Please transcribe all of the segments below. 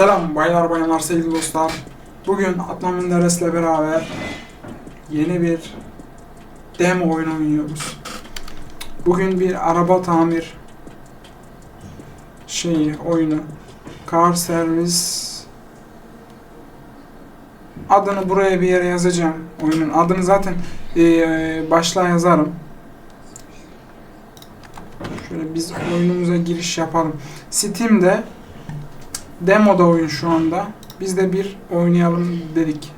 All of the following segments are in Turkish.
Selam baylar bayanlar sevgili dostlar. Bugün Adnan Menderes'le beraber yeni bir demo oyunu oynuyoruz. Bugün bir araba tamir şeyi oyunu. Car Service adını buraya bir yere yazacağım. Oyunun adını zaten eee başlığa yazarım. Şöyle biz oyunumuza giriş yapalım. Steam'de demoda oyun şu anda. Biz de bir oynayalım dedik.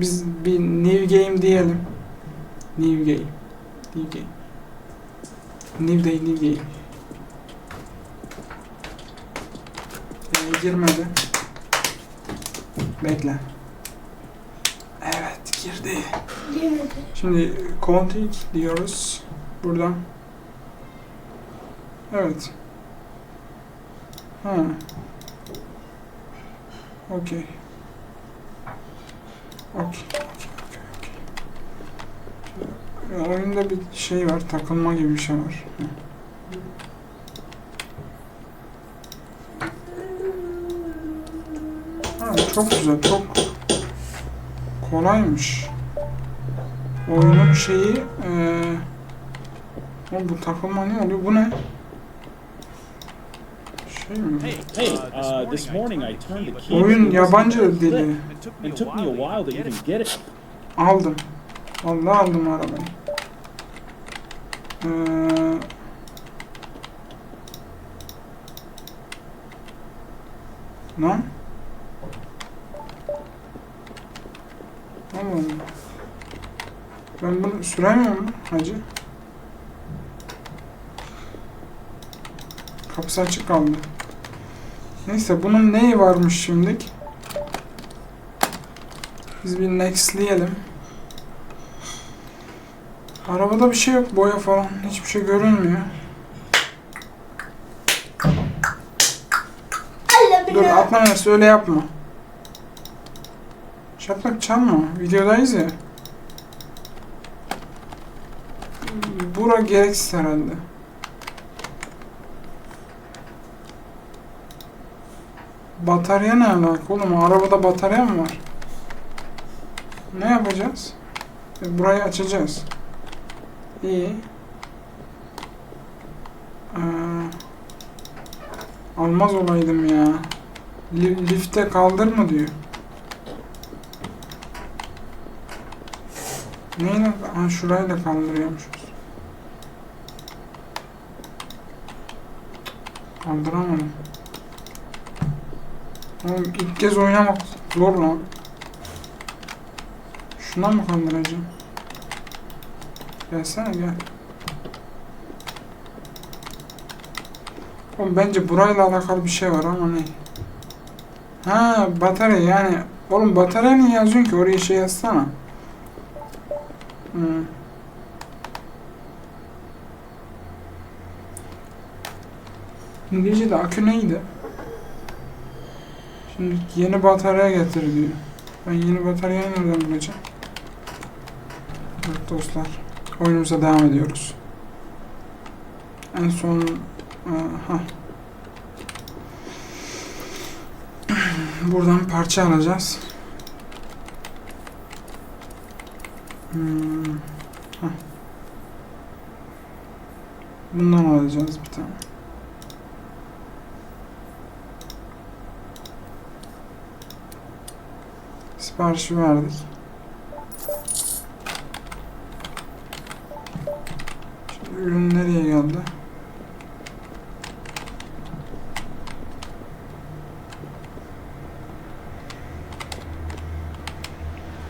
Biz bir new game diyelim. New game. New game. New day new game. Ee, girmedi. Bekle. Evet girdi. Girmedi. Şimdi config diyoruz. Buradan. Evet. Ha. Okey. Okey. Okey. Ya, Oyunda bir şey var. Takılma gibi bir şey var. Hı. Çok güzel. Çok kolaymış. Oyunun şeyi Oğlum bu takılma ne oluyor? Bu ne? Hey, uh, this morning I turned the key. Oyun yabancı dili. it took me a while to even get it. Aldım. Vallahi aldım arabayı. Ee, lan? Allah. Ben bunu süremiyorum hacı? Kapısı açık kaldı. Neyse bunun neyi varmış şimdilik? Biz bir nextleyelim. Arabada bir şey yok boya falan. Hiçbir şey görünmüyor. Dur atma Enes öyle yapma. Şaplak çalma. Videodayız ya. Bura gereksiz herhalde. Batarya ne alaka oğlum? Arabada batarya mı var? Ne yapacağız? E, burayı açacağız. İyi. Ee, almaz olaydım ya. Li- lifte kaldır mı diyor. Neyle? Ha şurayı da kaldırıyormuşuz. Kaldıramadım. Oğlum ilk kez oynamak zor lan. Şuna mı kaldıracağım? Gelsene gel. Oğlum bence burayla alakalı bir şey var ama ne? Ha batarya yani. Oğlum batarya niye yazıyorsun ki? Oraya şey yazsana. Hmm. İngilizce'de akü neydi? Şimdi yeni batarya getir diyor. Ben yeni bataryayı nereden bulacağım? Evet dostlar. Oyunumuza devam ediyoruz. En son aha. Buradan parça alacağız. Hmm. Bundan alacağız bir tane. Siparişi verdik. Şimdi ürün nereye geldi?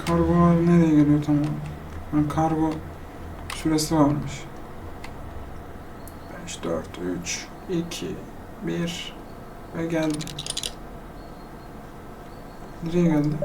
Kargolar nereye geliyor tam olarak? Ha, kargo süresi varmış. 5, 4, 3, 2, 1 ve geldi. Nereye geldi?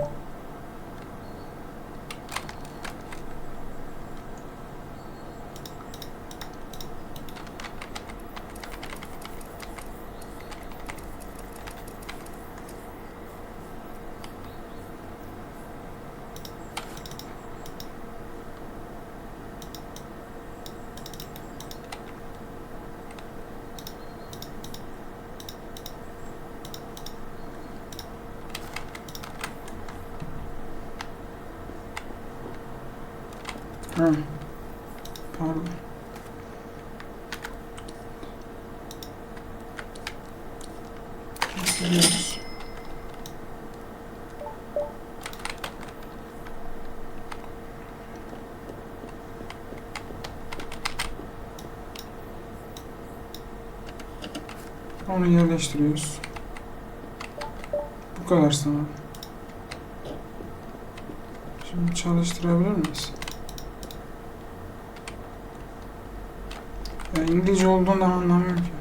Ha. Pardon. Siliyoruz. Onu yerleştiriyoruz. Bu kadar sana. Şimdi çalıştırabilir miyiz? Ya İngilizce olduğundan anlamıyorum ki.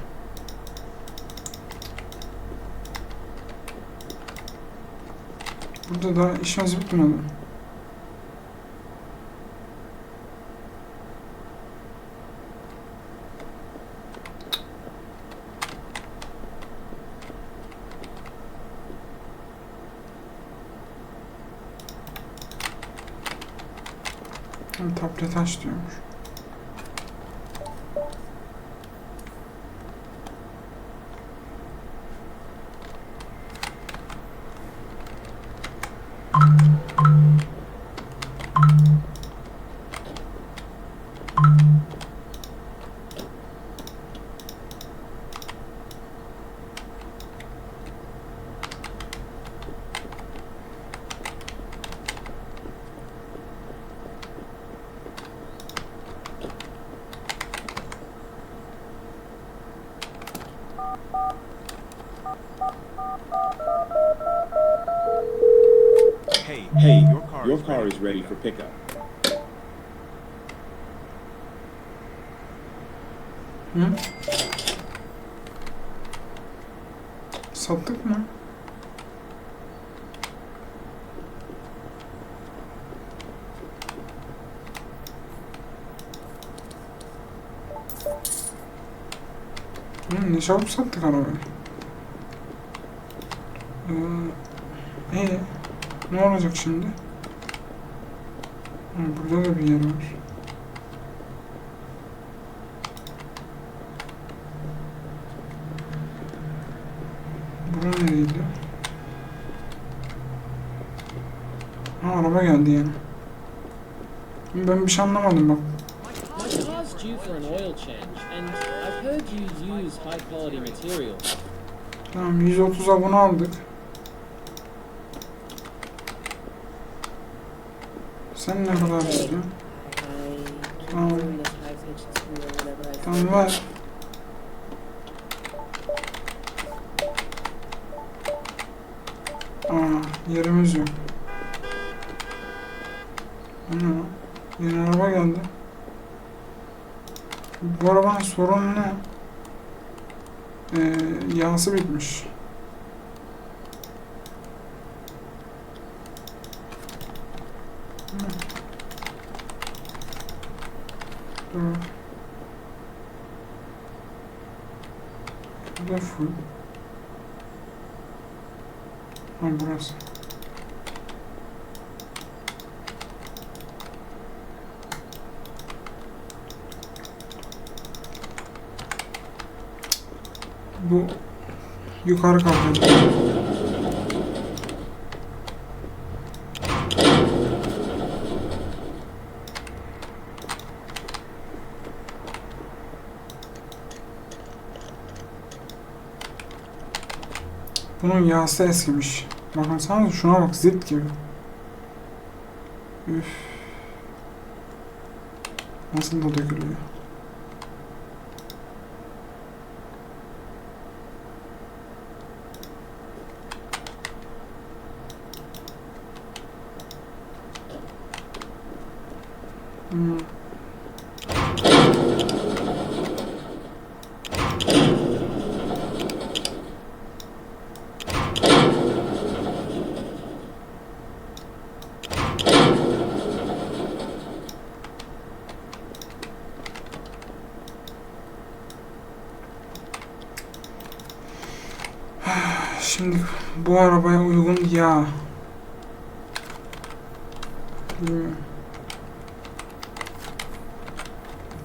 Burada da işimiz bitmedi. Tablet aç diyormuş. Hey, Hey, your car, your is, car ready is ready for pickup. Hı? Sattık mı? Hı, ne çabuk sattık arabayı. Ee, ee, ne olacak şimdi? Ha, burada da bir yer var. Bura nereydi? Ha araba geldi yani. Ben bir şey anlamadım bak. My car's due for an oil change, and I've heard you use high quality materials. Tamam 130'a bunu aldık. Sen ne kadar istiyorsun? Tamam. Tamam ver. Aa yerimiz yok. Ana yeni araba geldi. Bu arabanın sorunu ne? Ee, yağsı bitmiş. Hı. Dur. Bu da full. Ha burası. Bu yukarı kalkıyor. Bunun yağsı eskimiş. Bakın sana şuna bak zıt gibi. Üf. Nasıl da dökülüyor. Hmm. bu arabaya uygun ya. Bilmiyorum.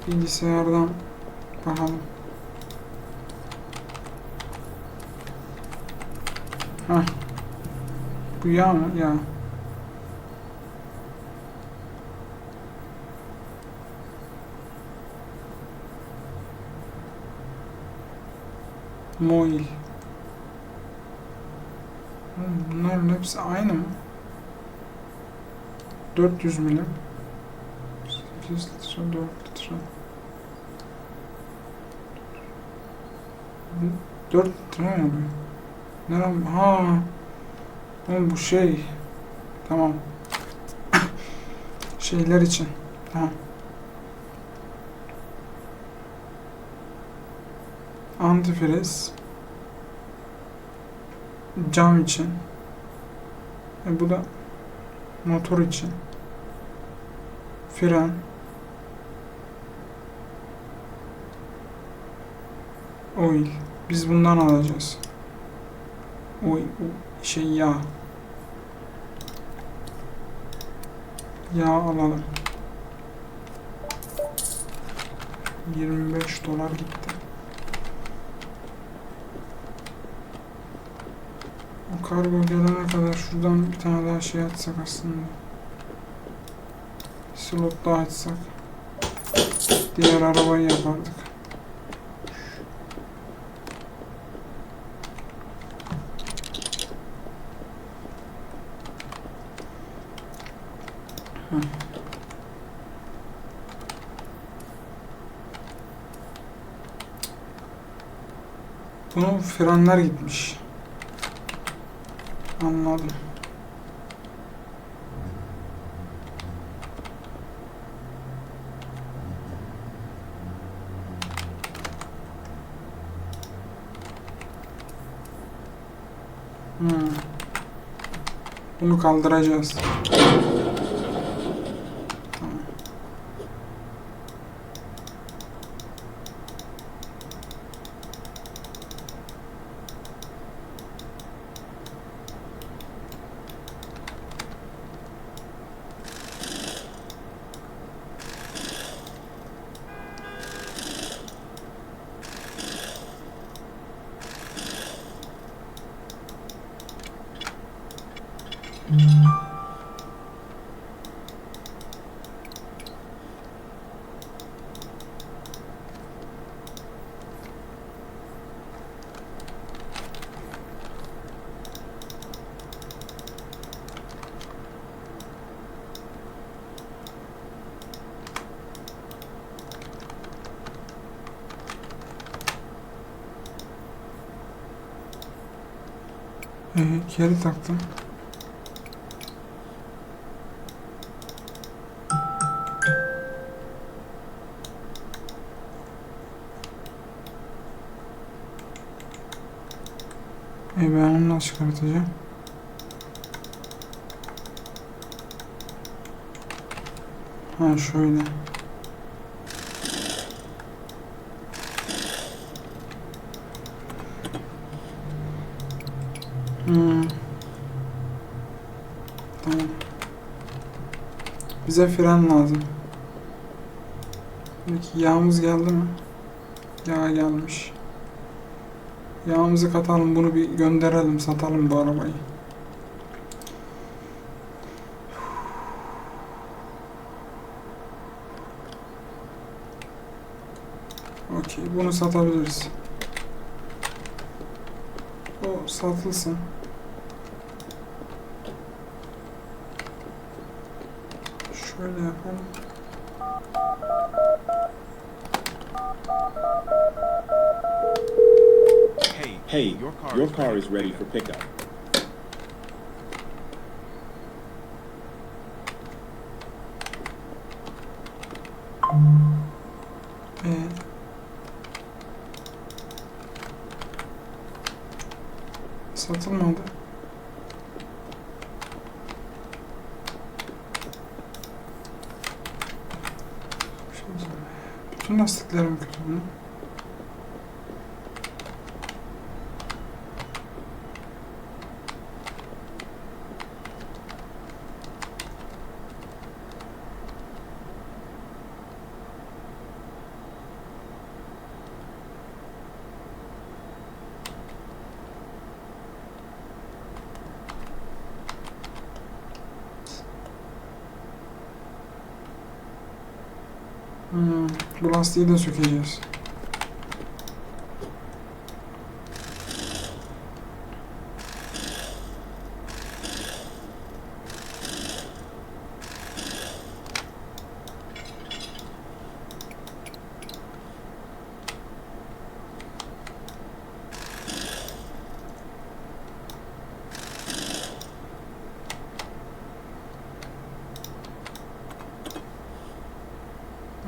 Bilgisayardan bakalım. Heh. Bu yağ mı? Yağ. Moil. Bunların hepsi aynı mı? 400 milim. 8 litre, 4 litre. 4 litre mi oluyor? Nerem? Ha. Oğlum bu şey. Tamam. Şeyler için. Tamam. Antifriz. Cam için. E bu da motor için. Fren. Oil. Biz bundan alacağız. Oil. Şey yağ. Yağ alalım. 25 dolar gitti. O kargo gelene kadar şuradan bir tane daha şey açsak aslında. Slot daha açsak. Diğer arabayı yapardık. Bunun frenler gitmiş. Anladım. Hmm. Bunu kaldıracağız. Ee, geri taktım. E ben onu nasıl çıkartacağım? Ha şöyle. Hmm. Tamam. Bize fren lazım. Peki yağımız geldi mi? Yağ gelmiş. Yağımızı katalım bunu bir gönderelim satalım bu arabayı. Okey bunu satabiliriz. O satılsın. Yapalım. Hey, Hey, your car, your car is ready for pickup. Bu lastiği de.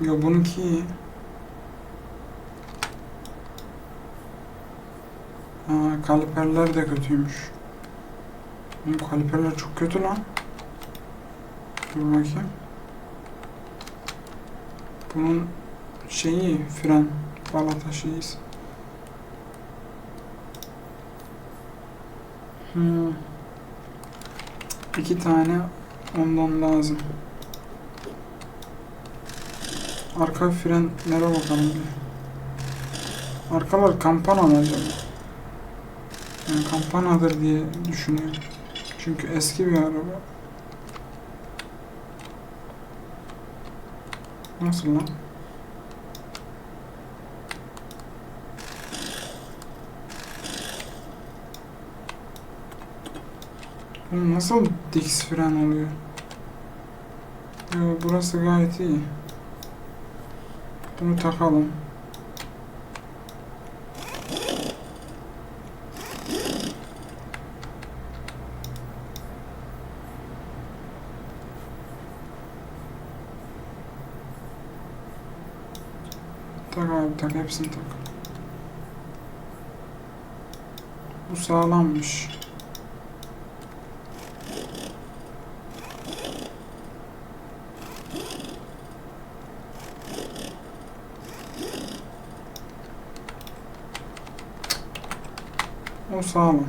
Yo bununki iyi. Ha, kaliperler de kötüymüş. Benim kaliperler çok kötü lan. Dur bakayım. Bunun şeyi fren balata şeyi. Hmm. İki tane ondan lazım. Arka frenlere bakalım. bir. Arkalar kampana mı acaba? Yani kampanadır diye düşünüyorum. Çünkü eski bir araba. Nasıl lan? Bu nasıl diks fren oluyor? Yo, burası gayet iyi. Bunu takalım. Tak abi tak hepsini tak. Bu sağlammış. O sağlam.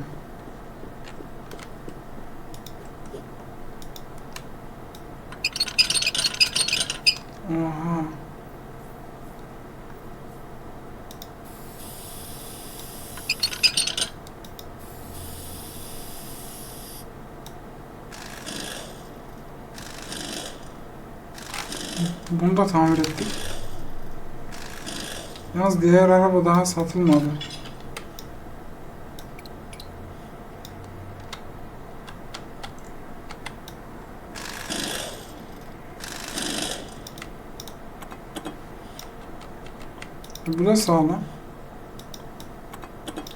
Oha. Bunu da tamir ettik. Yalnız diğer araba daha satılmadı. Bu da sağlam.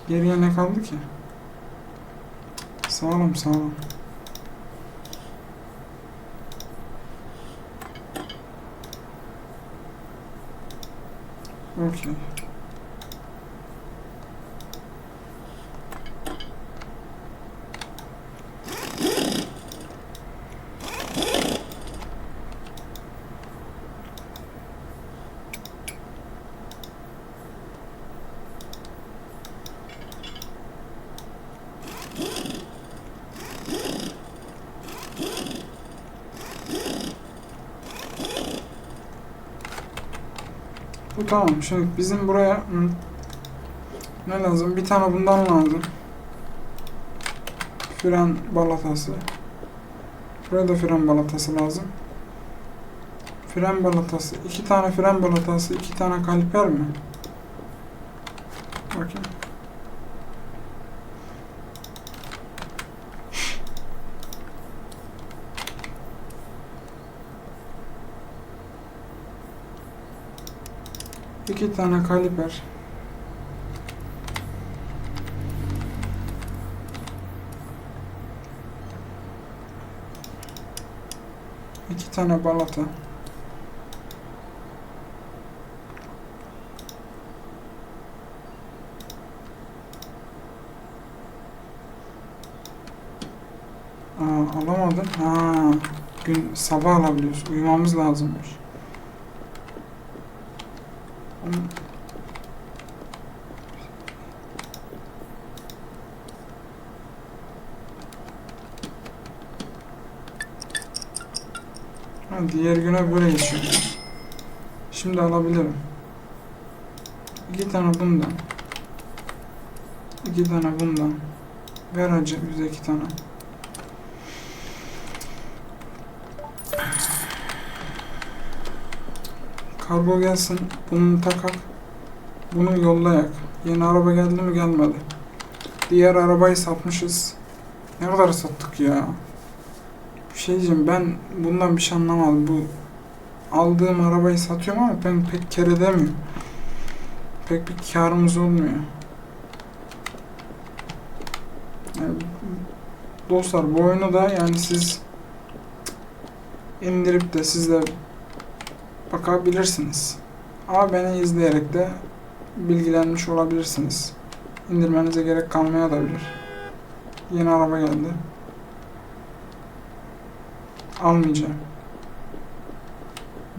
Geriye ne kaldı ki? Sağlam sağlam. Okey. Tamam. Şimdi bizim buraya ne lazım? Bir tane bundan lazım. Fren balatası. Buraya da fren balatası lazım. Fren balatası. iki tane fren balatası. iki tane kaliper mi? Bakayım. İki tane kaliper. İki tane balata. Aa, alamadın. Ha, gün sabah alabiliyoruz. Uyumamız lazımmış. Onu- Ha, diğer güne böyle geçiyor. Şimdi alabilirim. İki tane bundan. İki tane bundan. Ver hacı bize iki tane. Kargo gelsin. Bunu takak. Bunu yollayak. Yeni araba geldi mi gelmedi. Diğer arabayı satmışız. Ne kadar sattık ya. Bir şey diyeceğim ben bundan bir şey anlamadım. Bu aldığım arabayı satıyorum ama ben pek kar edemiyorum. Pek bir karımız olmuyor. Yani, dostlar bu oyunu da yani siz indirip de siz de bakabilirsiniz. Ama beni izleyerek de bilgilenmiş olabilirsiniz. İndirmenize gerek kalmaya da bilir. Yeni araba geldi. Almayacağım.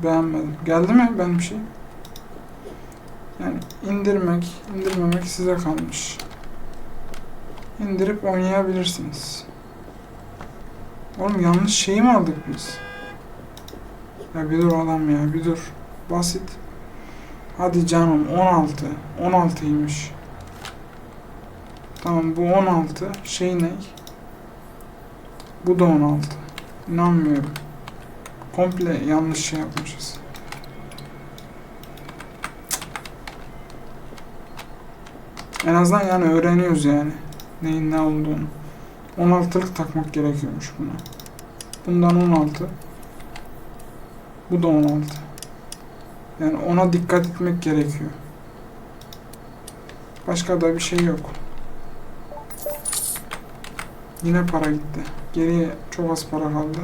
Beğenmedim. Geldi mi benim bir şey? Yani indirmek, indirmemek size kalmış. İndirip oynayabilirsiniz. Oğlum yanlış şeyi mi aldık biz? Ya bir dur adam ya bir dur. Basit. Hadi canım 16. 16'ymış. Tamam bu 16. Şey ne? Bu da 16. İnanmıyorum. Komple yanlış şey yapmışız. En azından yani öğreniyoruz yani. Neyin ne olduğunu. 16'lık takmak gerekiyormuş buna. Bundan 16. Bu da 16. Yani ona dikkat etmek gerekiyor. Başka da bir şey yok. Yine para gitti. Geriye çok az para kaldı.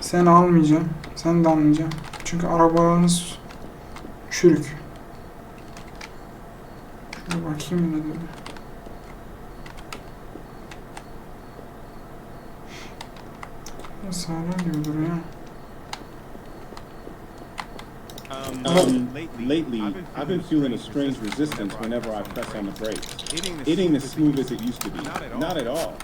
Sen almayacağım. Sen de almayacağım. Çünkü arabalarınız çürük. Şöyle bakayım ne dedi. Ya Sağlam gibi Um, lately, I've been feeling a strange resistance whenever I press on the brakes. It ain't as smooth as it used to be. Not at all.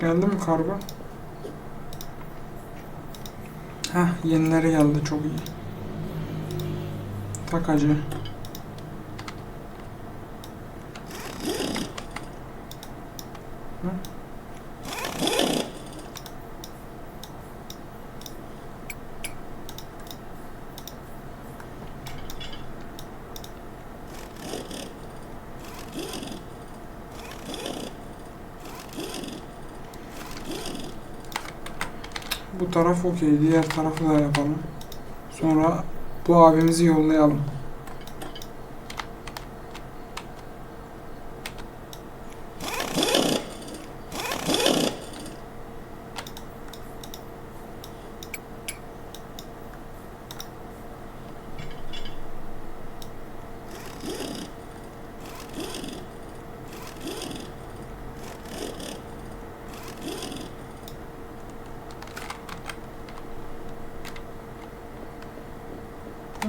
Geldi mi kargo? Heh yenileri geldi çok iyi. Takacı. Taraf okey. Diğer tarafı da yapalım. Sonra bu abimizi yollayalım.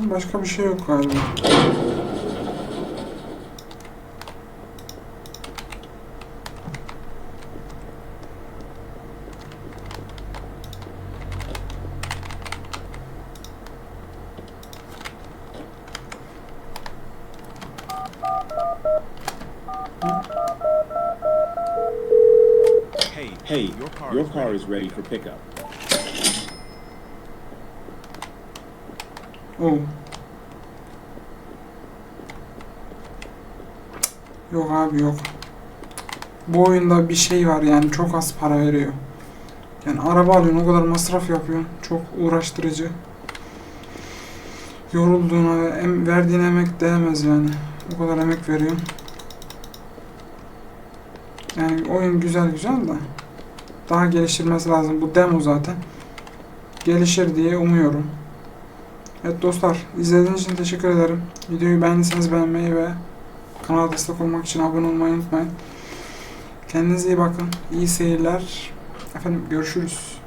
Başka bir şey yok galiba. Hey, Hey, your car, your car is ready for pickup. Oo. Yok abi yok. Bu oyunda bir şey var yani çok az para veriyor. Yani araba alıyorsun o kadar masraf yapıyorsun. Çok uğraştırıcı. Yorulduğuna, em, verdiğin emek değmez yani. O kadar emek veriyorsun. Yani oyun güzel güzel de daha geliştirmesi lazım. Bu demo zaten. Gelişir diye umuyorum. Evet dostlar izlediğiniz için teşekkür ederim. Videoyu beğendiyseniz beğenmeyi ve kanala destek olmak için abone olmayı unutmayın. Kendinize iyi bakın. İyi seyirler. Efendim görüşürüz.